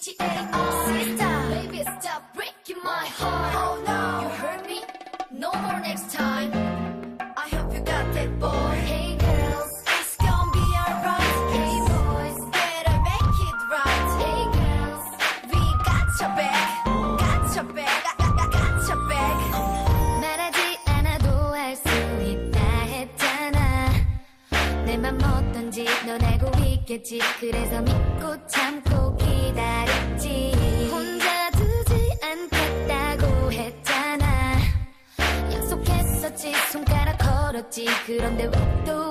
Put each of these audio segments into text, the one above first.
Baby, stop breaking my heart. Oh no, you hurt me. No more next time. I hope you got. Hey girls, it's gonna be alright. Hey boys, better make it right. Hey girls, we got your back. Got your back. Got your back. 말하지 않아도 수 있다 했잖아. 어떤지 넌 알고 있겠지. 그래서 믿고 참고. 기다렸지. 혼자 두지 않겠다고 했잖아. 약속했었지 손가락 걸었지. 그런데 왜또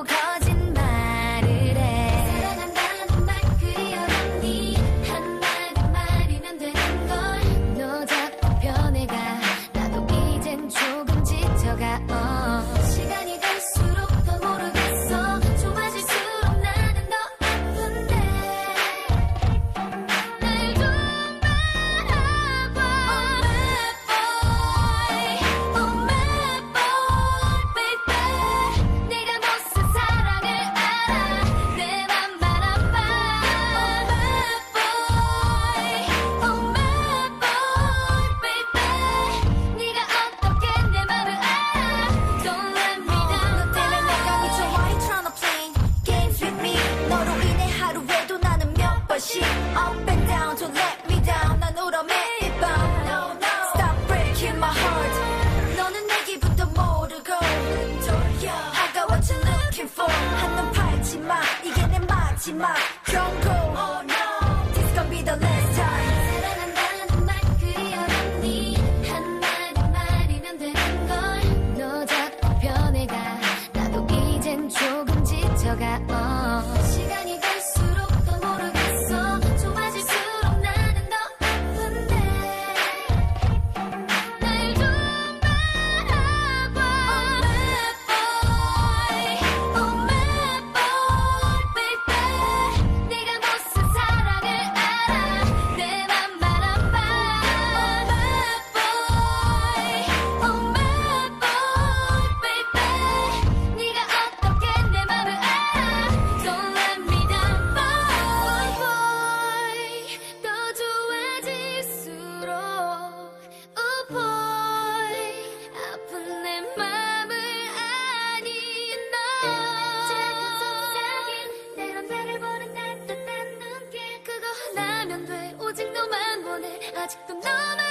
임마. 아직도 너만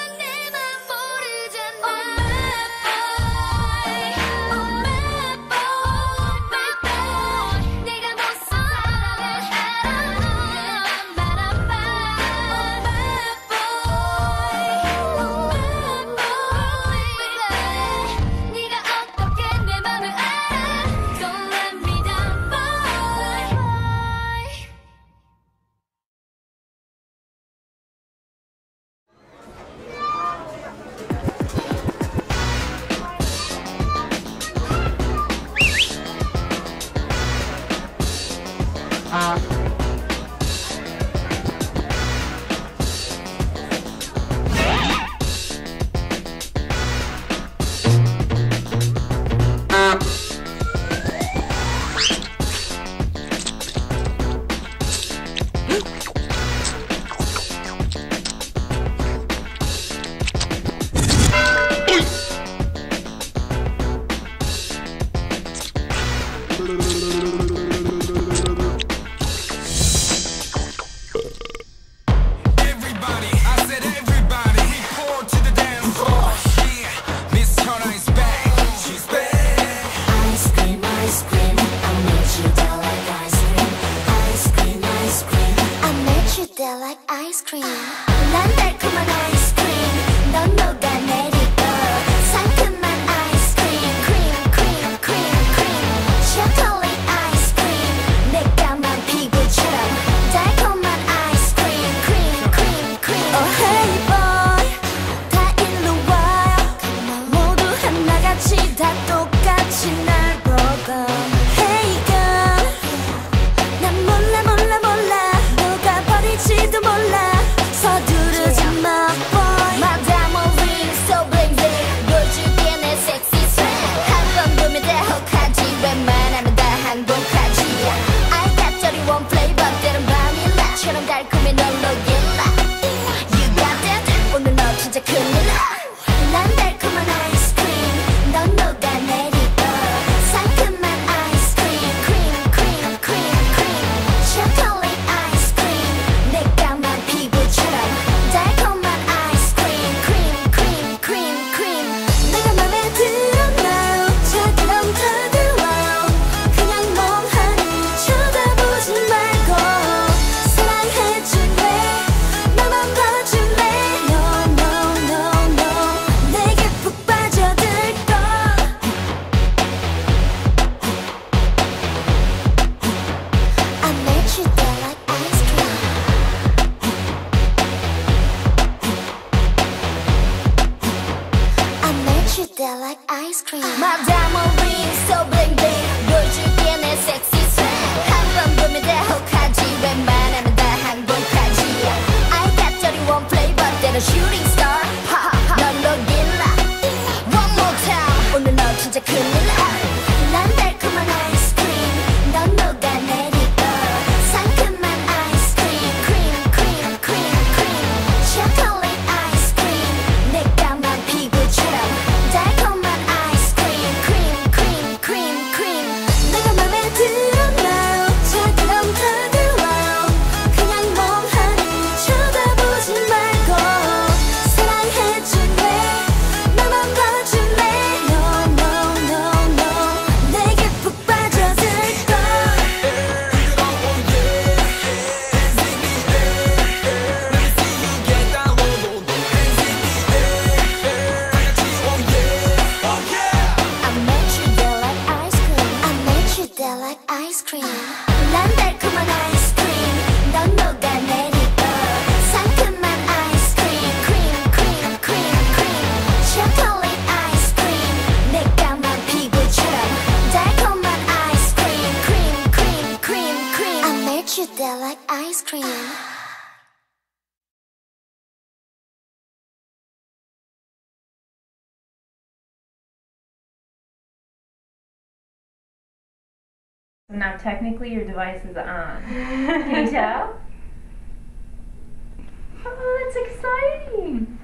everybody, I said everybody, report to the dance floor. Yeah, Miss Turner is back, she's back. Ice cream, ice cream, I met you there like ice cream. Ice cream, ice cream, I met you there like ice cream. 난 달콤한 아이스크림, 넌 녹아. come coming along. like ice cream. My diamond get you there like ice cream. Now, technically, your device is on. Can you tell? Oh, that's exciting!